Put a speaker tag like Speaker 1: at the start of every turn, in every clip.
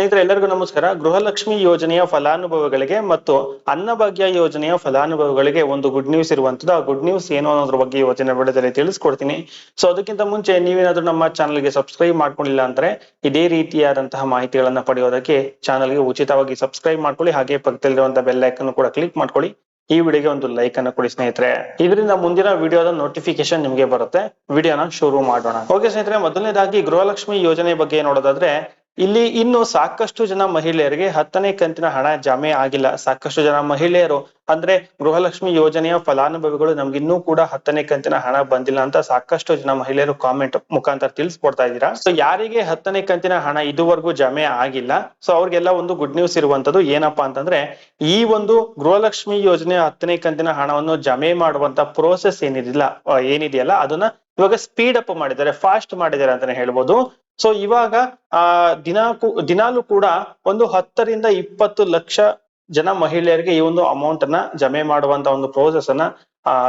Speaker 1: ಸ್ನೇಹಿತರೆ, ಎಲ್ಲರಿಗೂ ನಮಸ್ಕಾರ. ಗೃಹಲಕ್ಷ್ಮಿ ಯೋಜನೆಯ ಫಲಾನುಭವಿಗಳಿಗೆ ಮತ್ತು ಅನ್ನಭಾಗ್ಯ ಯೋಜನೆಯ ಫಲಾನುಭವಿಗಳಿಗೆ ಒಂದು ಗುಡ್ ನ್ಯೂಸ್ ಇರುವಂತದ್ದು ಆ ಗುಡ್ ನ್ಯೂಸ್ ಏನು ಅನ್ನೋದ್ರ ಬಗ್ಗೆ ಯೋಜನೆ ವಿಡಿಯೋದಲ್ಲಿ ತಿಳಿಸ್ಕೊಡ್ತೀನಿ. ಸೊ ಅದಕ್ಕಿಂತ ಮುಂಚೆ ನೀವೇನಾದ್ರೂ ನಮ್ಮ ಚಾನಲ್ಗೆ ಸಬ್ಸ್ಕ್ರೈಬ್ ಮಾಡ್ಕೊಂಡಿಲ್ಲ ಅಂದ್ರೆ ಇದೇ ರೀತಿಯಾದಂತಹ ಮಾಹಿತಿಗಳನ್ನ ಪಡೆಯೋದಕ್ಕೆ ಚಾನಲ್ಗೆ ಉಚಿತವಾಗಿ ಸಬ್ಸ್ಕ್ರೈಬ್ ಮಾಡ್ಕೊಳ್ಳಿ. ಹಾಗೆ ಪಕ್ಕದಲ್ಲಿರುವಂತಹ ಬೆಲ್ ಐಕನ್ ಕೂಡ ಕ್ಲಿಕ್ ಮಾಡ್ಕೊಳ್ಳಿ. ಈ ವಿಡಿಯೋಗೆ ಒಂದು ಲೈಕ್ ಅನ್ನು ಕೊಡಿ ಸ್ನೇಹಿತರೆ. ಇದರಿಂದ ಮುಂದಿನ ವಿಡಿಯೋದ ನೋಟಿಫಿಕೇಶನ್ ನಿಮಗೆ ಬರುತ್ತೆ. ವಿಡಿಯೋನ ಶುರು ಮಾಡೋಣ. ಓಕೆ ಸ್ನೇಹಿತರೆ, ಮೊದಲನೇದಾಗಿ ಗೃಹಲಕ್ಷ್ಮಿ ಯೋಜನೆ ಬಗ್ಗೆ ನೋಡೋದಾದ್ರೆ ಇಲ್ಲಿ ಇನ್ನು ಸಾಕಷ್ಟು ಜನ ಮಹಿಳೆಯರಿಗೆ ಹತ್ತನೇ ಕಂತಿನ ಹಣ ಜಮೆ ಆಗಿಲ್ಲ. ಸಾಕಷ್ಟು ಜನ ಮಹಿಳೆಯರು ಅಂದ್ರೆ ಗೃಹಲಕ್ಷ್ಮಿ ಯೋಜನೆಯ ಫಲಾನುಭವಿಗಳು ನಮ್ಗೆ ಇನ್ನೂ ಕೂಡ ಹತ್ತನೇ ಕಂತಿನ ಹಣ ಬಂದಿಲ್ಲ ಅಂತ ಸಾಕಷ್ಟು ಜನ ಮಹಿಳೆಯರು ಕಾಮೆಂಟ್ ಮುಖಾಂತರ ತಿಳಿಸ್ಕೊಡ್ತಾ ಇದ್ದೀರಾ? ಸೊ ಯಾರಿಗೆ ಹತ್ತನೇ ಕಂತಿನ ಹಣ ಇದುವರೆಗೂ ಜಮೆ ಆಗಿಲ್ಲ? ಸೊ ಅವ್ರಿಗೆಲ್ಲ ಒಂದು ಗುಡ್ ನ್ಯೂಸ್ ಇರುವಂತದ್ದು ಏನಪ್ಪಾ ಅಂತಂದ್ರೆ ಈ ಒಂದು ಗೃಹಲಕ್ಷ್ಮಿ ಯೋಜನೆಯ ಹತ್ತನೇ ಕಂತಿನ ಹಣವನ್ನು ಜಮೆ ಮಾಡುವಂತ ಪ್ರೋಸೆಸ್ ಏನಿದಿಲ್ಲ, ಏನಿದೆಯಲ್ಲ, ಅದನ್ನ ಇವಾಗ ಸ್ಪೀಡ್ ಅಪ್ ಮಾಡಿದ್ದಾರೆ ಫಾಸ್ಟ್ ಮಾಡಿದ್ದಾರೆ ಅಂತಾನೆ ಹೇಳ್ಬೋದು. ಸೊ ಇವಾಗ, ಆ, ದಿನಾಕು, ದಿನಾಲು ಕೂಡ ಒಂದು ಹತ್ತರಿಂದ ಇಪ್ಪತ್ತು ಲಕ್ಷ ಜನ ಮಹಿಳೆಯರಿಗೆ ಈ ಒಂದು ಅಮೌಂಟ್ ಅನ್ನ ಜಮೆ ಮಾಡುವಂತ ಒಂದು ಪ್ರೋಸೆಸ್ ಅನ್ನ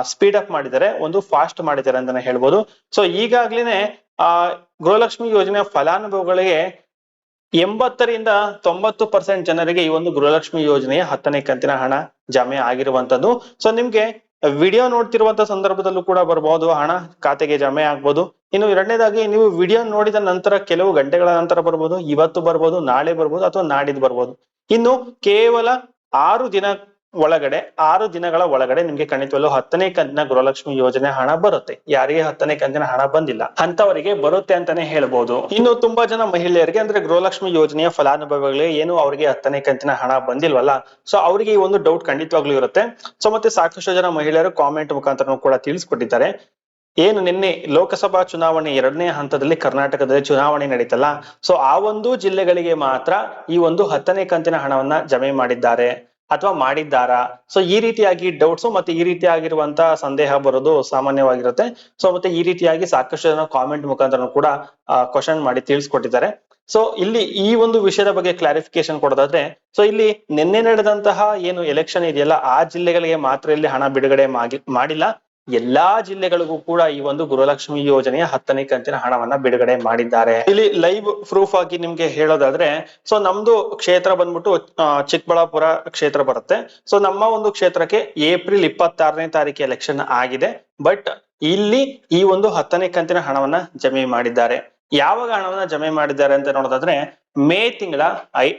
Speaker 1: ಸ್ಪೀಡ್ ಅಪ್ ಮಾಡಿದ್ದಾರೆ, ಒಂದು ಫಾಸ್ಟ್ ಮಾಡಿದ್ದಾರೆ ಅಂತಾನೆ ಹೇಳ್ಬೋದು. ಸೊ ಈಗಾಗ್ಲೇನೆ, ಆ, ಗೃಹಲಕ್ಷ್ಮಿ ಯೋಜನೆಯ ಫಲಾನುಭವಿಗಳಿಗೆ ಎಂಬತ್ತರಿಂದ ತೊಂಬತ್ತು ಪರ್ಸೆಂಟ್ ಜನರಿಗೆ ಈ ಒಂದು ಗೃಹಲಕ್ಷ್ಮಿ ಯೋಜನೆಯ ಹತ್ತನೇ ಕಂತಿನ ಹಣ ಜಮೆ ಆಗಿರುವಂತದ್ದು. ಸೊ ನಿಮ್ಗೆ ವಿಡಿಯೋ ನೋಡ್ತಿರುವಂತ ಸಂದರ್ಭದಲ್ಲೂ ಕೂಡ ಬರಬಹುದು ಹಣ ಖಾತೆಗೆ ಜಮೆ ಆಗ್ಬೋದು. ಇನ್ನು ಎರಡನೇದಾಗಿ ನೀವು ವಿಡಿಯೋ ನೋಡಿದ ನಂತರ ಕೆಲವು ಗಂಟೆಗಳ ನಂತರ ಬರ್ಬೋದು, ಇವತ್ತು ಬರ್ಬೋದು, ನಾಳೆ ಬರ್ಬೋದು ಅಥವಾ ನಾಡಿದ್ದು ಬರ್ಬೋದು. ಇನ್ನು ಕೇವಲ ಆರು ದಿನ ಒಳಗಡೆ, ಆರು ದಿನಗಳ ಒಳಗಡೆ ನಿಮ್ಗೆ ಖಂಡಿತವಲ್ಲೂ ಹತ್ತನೇ ಕಂತಿನ ಗೃಹಲಕ್ಷ್ಮಿ ಯೋಜನೆ ಹಣ ಬರುತ್ತೆ. ಯಾರಿಗೆ ಹತ್ತನೇ ಕಂತಿನ ಹಣ ಬಂದಿಲ್ಲ. ಅಂತವರಿಗೆ ಬರುತ್ತೆ ಅಂತಾನೆ ಹೇಳ್ಬೋದು. ಇನ್ನು ತುಂಬಾ ಜನ ಮಹಿಳೆಯರಿಗೆ ಅಂದ್ರೆ ಗೃಹಲಕ್ಷ್ಮಿ ಯೋಜನೆಯ ಫಲಾನುಭವಿಗಳಿಗೆ ಏನು ಅವರಿಗೆ ಹತ್ತನೇ ಕಂತಿನ ಹಣ ಬಂದಿಲ್ವಲ್ಲ? ಸೊ ಅವರಿಗೆ ಈ ಒಂದು ಡೌಟ್ ಖಂಡಿತವಾಗ್ಲೂ ಇರುತ್ತೆ. ಸೊ ಮತ್ತೆ ಸಾಕಷ್ಟು ಜನ ಮಹಿಳೆಯರು ಕಾಮೆಂಟ್ ಮುಖಾಂತರ ಕೂಡ ತಿಳಿಸ್ಕೊಟ್ಟಿದ್ದಾರೆ. ಏನು ನಿನ್ನೆ ಲೋಕಸಭಾ ಚುನಾವಣೆ ಎರಡನೇ ಹಂತದಲ್ಲಿ ಕರ್ನಾಟಕದಲ್ಲಿ ಚುನಾವಣೆ ನಡೀತಲ್ಲ? ಸೊ ಆ ಒಂದು ಜಿಲ್ಲೆಗಳಿಗೆ ಮಾತ್ರ ಈ ಒಂದು ಹತ್ತನೇ ಕಂತಿನ ಹಣವನ್ನ ಜಮೆ ಮಾಡಿದ್ದಾರೆ. ಅಥವಾ ಮಾಡಿದ್ದಾರಾ? ಸೊ ಈ ರೀತಿಯಾಗಿ ಡೌಟ್ಸ್ ಮತ್ತೆ ಈ ರೀತಿಯಾಗಿರುವಂತ ಸಂದೇಹ ಬರೋದು ಸಾಮಾನ್ಯವಾಗಿರುತ್ತೆ. ಸೊ ಮತ್ತೆ ಈ ರೀತಿಯಾಗಿ ಸಾಕಷ್ಟು ಜನ ಕಾಮೆಂಟ್ ಮುಖಾಂತರ ಕೂಡ ಕ್ವಶನ್ ಮಾಡಿ ತಿಳಿಸ್ಕೊಟ್ಟಿದ್ದಾರೆ. ಸೊ ಇಲ್ಲಿ ಈ ಒಂದು ವಿಷಯದ ಬಗ್ಗೆ ಕ್ಲಾರಿಫಿಕೇಶನ್ ಕೊಡೋದಾದ್ರೆ ಸೊ ಇಲ್ಲಿ ನಿನ್ನೆ ನಡೆದಂತಹ ಏನು ಎಲೆಕ್ಷನ್ ಇದೆಯಲ್ಲ, ಆ ಜಿಲ್ಲೆಗಳಿಗೆ ಮಾತ್ರ ಇಲ್ಲಿ ಹಣ ಬಿಡುಗಡೆ ಮಾಡಿಲ್ಲ. ಎಲ್ಲಾ ಜಿಲ್ಲೆಗಳಿಗೂ ಕೂಡ ಈ ಒಂದು ಗೃಹಲಕ್ಷ್ಮಿ ಯೋಜನೆಯ ಹತ್ತನೇ ಕಂತಿನ ಹಣವನ್ನ ಬಿಡುಗಡೆ ಮಾಡಿದ್ದಾರೆ. ಇಲ್ಲಿ ಲೈವ್ ಪ್ರೂಫ್ ಆಗಿ ನಿಮ್ಗೆ ಹೇಳೋದಾದ್ರೆ ಸೊ ನಮ್ದು ಕ್ಷೇತ್ರ ಬಂದ್ಬಿಟ್ಟು ಚಿಕ್ಕಬಳ್ಳಾಪುರ ಕ್ಷೇತ್ರ ಬರುತ್ತೆ. ಸೊ ನಮ್ಮ ಒಂದು ಕ್ಷೇತ್ರಕ್ಕೆ ಏಪ್ರಿಲ್ ಇಪ್ಪತ್ತಾರನೇ ತಾರೀಕು ಎಲೆಕ್ಷನ್ ಆಗಿದೆ. ಬಟ್ ಇಲ್ಲಿ ಈ ಒಂದು ಹತ್ತನೇ ಕಂತಿನ ಹಣವನ್ನ ಜಮೆ ಮಾಡಿದ್ದಾರೆ. ಯಾವಾಗ ಹಣವನ್ನ ಜಮೆ ಮಾಡಿದ್ದಾರೆ ಅಂತ ನೋಡೋದಾದ್ರೆ, ಮೇ ತಿಂಗಳ ಐ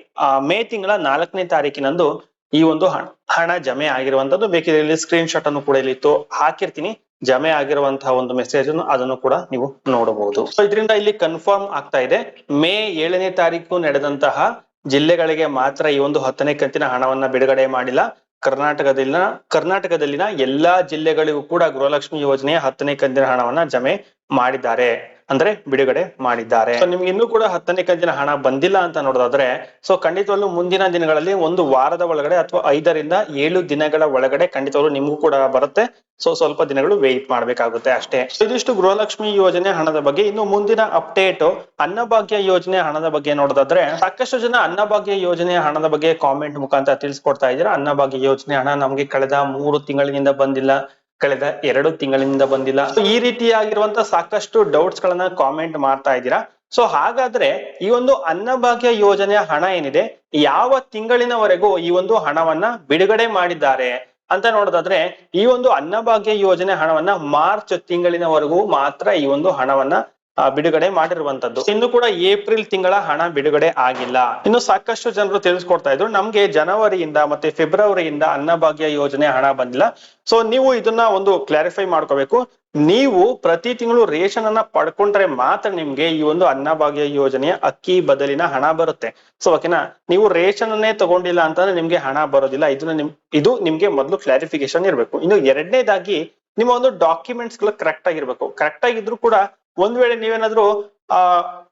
Speaker 1: ಮೇ ತಿಂಗಳ ನಾಲ್ಕನೇ ತಾರೀಕಿನಂದು ಈ ಒಂದು ಹಣ ಹಣ ಜಮೆ ಆಗಿರುವಂತದ್ದು ಬೇಕಿದ್ರೆ ಇಲ್ಲಿ ಸ್ಕ್ರೀನ್ ಶಾಟ್ ಅನ್ನು ಕೂಡ ಇಲ್ಲಿ ಹಾಕಿರ್ತೀನಿ. ಜಮೆ ಆಗಿರುವಂತಹ ಒಂದು ಮೆಸೇಜ್ ಅನ್ನು ಅದನ್ನು ಕೂಡ ನೀವು ನೋಡಬಹುದು. ಸೊ ಇದರಿಂದ ಇಲ್ಲಿ ಕನ್ಫರ್ಮ್ ಆಗ್ತಾ ಇದೆ. ಮೇ ಏಳನೇ ತಾರೀಕು ನಡೆದಂತಹ ಜಿಲ್ಲೆಗಳಿಗೆ ಮಾತ್ರ ಈ ಒಂದು ಹತ್ತನೇ ಕಂತಿನ ಹಣವನ್ನ ಬಿಡುಗಡೆ ಮಾಡಿಲ್ಲ. ಕರ್ನಾಟಕದಲ್ಲಿನ ಕರ್ನಾಟಕದಲ್ಲಿನ ಎಲ್ಲಾ ಜಿಲ್ಲೆಗಳಿಗೂ ಕೂಡ ಗೃಹಲಕ್ಷ್ಮಿ ಯೋಜನೆಯ ಹತ್ತನೇ ಕಂತಿನ ಹಣವನ್ನ ಜಮೆ ಮಾಡಿದ್ದಾರೆ. ಅಂದ್ರೆ ಬಿಡುಗಡೆ ಮಾಡಿದ್ದಾರೆ. ನಿಮ್ಗೆ ಇನ್ನೂ ಕೂಡ ಹತ್ತನೇ ಕಂತಿನ ಹಣ ಬಂದಿಲ್ಲ ಅಂತ ನೋಡೋದಾದ್ರೆ ಸೊ ಖಂಡಿತವಾಗ್ಲೂ ಮುಂದಿನ ದಿನಗಳಲ್ಲಿ ಒಂದು ವಾರದ ಒಳಗಡೆ ಅಥವಾ ಐದರಿಂದ ಏಳು ದಿನಗಳ ಒಳಗಡೆ ಖಂಡಿತವಾಗ್ಲೂ ನಿಮ್ಗೂ ಕೂಡ ಬರುತ್ತೆ. ಸೊ ಸ್ವಲ್ಪ ದಿನಗಳು ವೇಟ್ ಮಾಡ್ಬೇಕಾಗುತ್ತೆ ಅಷ್ಟೇ. ಇದಿಷ್ಟು ಗೃಹಲಕ್ಷ್ಮಿ ಯೋಜನೆ ಹಣದ ಬಗ್ಗೆ ಇನ್ನು ಮುಂದಿನ ಅಪ್ಡೇಟ್ ಅನ್ನಭಾಗ್ಯ ಯೋಜನೆ ಹಣದ ಬಗ್ಗೆ ನೋಡೋದಾದ್ರೆ, ಸಾಕಷ್ಟು ಜನ ಅನ್ನಭಾಗ್ಯ ಯೋಜನೆ ಹಣದ ಬಗ್ಗೆ ಕಾಮೆಂಟ್ ಮುಖಾಂತರ ತಿಳಿಸ್ಕೊಡ್ತಾ ಇದ್ದೀರಾ? ಅನ್ನಭಾಗ್ಯ ಯೋಜನೆ ಹಣ ನಮ್ಗೆ ಕಳೆದ ಮೂರು ತಿಂಗಳಿನಿಂದ ಬಂದಿಲ್ಲ. ಕಳೆದ ಎರಡು ತಿಂಗಳಿಂದ ಬಂದಿಲ್ಲ. ಈ ರೀತಿಯಾಗಿರುವಂತ ಸಾಕಷ್ಟು ಡೌಟ್ಸ್ ಗಳನ್ನ ಕಾಮೆಂಟ್ ಮಾಡ್ತಾ ಇದ್ದೀರಾ. ಸೊ ಹಾಗಾದ್ರೆ ಈ ಒಂದು ಅನ್ನಭಾಗ್ಯ ಯೋಜನೆಯ ಹಣ ಏನಿದೆ? ಯಾವ ತಿಂಗಳಿನವರೆಗೂ ಈ ಒಂದು ಹಣವನ್ನ ಬಿಡುಗಡೆ ಮಾಡಿದ್ದಾರೆ? ಅಂತ ನೋಡೋದಾದ್ರೆ, ಈ ಒಂದು ಅನ್ನಭಾಗ್ಯ ಯೋಜನೆ ಹಣವನ್ನ ಮಾರ್ಚ್ ತಿಂಗಳಿನವರೆಗೂ ಮಾತ್ರ ಈ ಒಂದು ಹಣವನ್ನ ಬಿಡುಗಡೆ ಮಾಡಿರುವಂತದ್ದು. ಇನ್ನು ಕೂಡ ಏಪ್ರಿಲ್ ತಿಂಗಳ ಹಣ ಬಿಡುಗಡೆ ಆಗಿಲ್ಲ. ಇನ್ನು ಸಾಕಷ್ಟು ಜನರು ತಿಳಿಸ್ಕೊಡ್ತಾ ಇದ್ರು, ನಮ್ಗೆ ಜನವರಿಯಿಂದ ಮತ್ತೆ ಫೆಬ್ರವರಿಯಿಂದ ಅನ್ನಭಾಗ್ಯ ಯೋಜನೆ ಹಣ ಬಂದಿಲ್ಲ. ಸೊ ನೀವು ಇದನ್ನ ಒಂದು ಕ್ಲಾರಿಫೈ ಮಾಡ್ಕೋಬೇಕು. ನೀವು ಪ್ರತಿ ತಿಂಗಳು ರೇಷನ್ ಅನ್ನ ಪಡ್ಕೊಂಡ್ರೆ ಮಾತ್ರ ನಿಮ್ಗೆ ಈ ಒಂದು ಅನ್ನಭಾಗ್ಯ ಯೋಜನೆಯ ಅಕ್ಕಿ ಬದಲಿನ ಹಣ ಬರುತ್ತೆ. ಸೊ ಓಕೆನಾ ನೀವು ರೇಷನ್ ಅನ್ನೇ ತಗೊಂಡಿಲ್ಲ ಅಂತಂದ್ರೆ ನಿಮ್ಗೆ ಹಣ ಬರೋದಿಲ್ಲ. ಇದನ್ನ ನಿಮ್, ಇದು ನಿಮ್ಗೆ ಮೊದಲು ಕ್ಲಾರಿಫಿಕೇಶನ್ ಇರಬೇಕು. ಇನ್ನು ಎರಡನೇದಾಗಿ ನಿಮ್ಮ ಒಂದು ಡಾಕ್ಯುಮೆಂಟ್ಸ್ಗಳು ಕರೆಕ್ಟ್ ಆಗಿರ್ಬೇಕು. ಕರೆಕ್ಟ್ ಆಗಿದ್ರು ಕೂಡ ಒಂದ್ ವೇಳೆ ನೀವೇನಾದ್ರೂ, ಆ,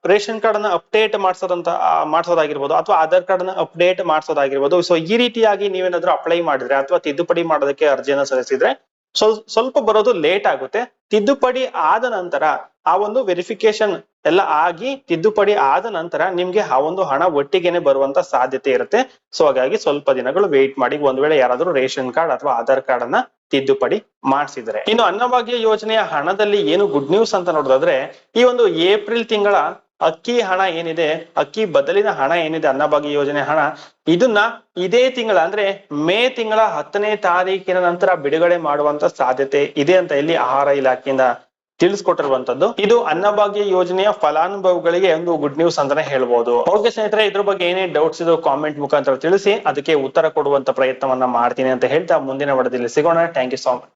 Speaker 1: ರೇಷನ್ ಕಾರ್ಡ್ ಅನ್ನ ಅಪ್ಡೇಟ್ ಮಾಡ್ಸೋದಂತ ಮಾಡಿಸೋದಾಗಿರ್ಬೋದು ಅಥವಾ ಆಧಾರ್ ಕಾರ್ಡ್ ಅನ್ನ ಅಪ್ಡೇಟ್ ಮಾಡ್ಸೋದಾಗಿರ್ಬೋದು. ಸೊ ಈ ರೀತಿಯಾಗಿ ನೀವೇನಾದ್ರೂ ಅಪ್ಲೈ ಮಾಡಿದ್ರೆ ಅಥವಾ ತಿದ್ದುಪಡಿ ಮಾಡೋದಕ್ಕೆ ಅರ್ಜಿಯನ್ನು ಸಲ್ಲಿಸಿದ್ರೆ ಸ್ವಲ್ಪ ಸ್ವಲ್ಪ ಬರೋದು ಲೇಟ್ ಆಗುತ್ತೆ. ತಿದ್ದುಪಡಿ ಆದ ನಂತರ, ಆ ಒಂದು ವೆರಿಫಿಕೇಶನ್ ಎಲ್ಲ ಆಗಿ ತಿದ್ದುಪಡಿ ಆದ ನಂತರ ನಿಮ್ಗೆ ಆ ಒಂದು ಹಣ ಒಟ್ಟಿಗೆನೆ ಬರುವಂತ ಸಾಧ್ಯತೆ ಇರುತ್ತೆ. ಸೊ ಹಾಗಾಗಿ ಸ್ವಲ್ಪ ದಿನಗಳು ವೇಟ್ ಮಾಡಿ ಒಂದ್ ವೇಳೆ ಯಾರಾದ್ರೂ ರೇಷನ್ ಕಾರ್ಡ್ ಅಥವಾ ಆಧಾರ್ ಕಾರ್ಡ್ ಅನ್ನ ತಿದ್ದುಪಡಿ ಮಾಡಿಸಿದ್ರೆ ಇನ್ನು ಅನ್ನಭಾಗ್ಯ ಯೋಜನೆಯ ಹಣದಲ್ಲಿ ಏನು ಗುಡ್ ನ್ಯೂಸ್ ಅಂತ ನೋಡೋದಾದ್ರೆ, ಈ ಒಂದು ಏಪ್ರಿಲ್ ತಿಂಗಳ ಅಕ್ಕಿ ಹಣ ಏನಿದೆ, ಅಕ್ಕಿ ಬದಲಿನ ಹಣ ಏನಿದೆ, ಅನ್ನಭಾಗ್ಯ ಯೋಜನೆ ಹಣ, ಇದನ್ನ ಇದೇ ತಿಂಗಳ ಅಂದ್ರೆ ಮೇ ತಿಂಗಳ ಹತ್ತನೇ ತಾರೀಕಿನ ನಂತರ ಬಿಡುಗಡೆ ಮಾಡುವಂತ ಸಾಧ್ಯತೆ ಇದೆ ಅಂತ ಇಲ್ಲಿ ಆಹಾರ ಇಲಾಖೆಯಿಂದ ತಿಳಿಸ್ಕೊಟ್ಟಿರುವಂತದ್ದು. ಇದು ಅನ್ನಭಾಗ್ಯ ಯೋಜನೆಯ ಫಲಾನುಭವಿಗಳಿಗೆ ಒಂದು ಗುಡ್ ನ್ಯೂಸ್ ಅಂತಾನೆ ಹೇಳ್ಬೋದು. ಓಕೆ ಸ್ನೇಹಿತರೆ, ಇದ್ರ ಬಗ್ಗೆ ಏನೇ ಡೌಟ್ಸ್ ಇದು ಕಾಮೆಂಟ್ ಮುಖಾಂತರ ತಿಳಿಸಿ, ಅದಕ್ಕೆ ಉತ್ತರ ಕೊಡುವಂತ ಪ್ರಯತ್ನವನ್ನ ಮಾಡ್ತೀನಿ ಅಂತ ಹೇಳ್ತಾ ಮುಂದಿನ ವಡದಲ್ಲಿ ಸಿಗೋಣ. Thank you so much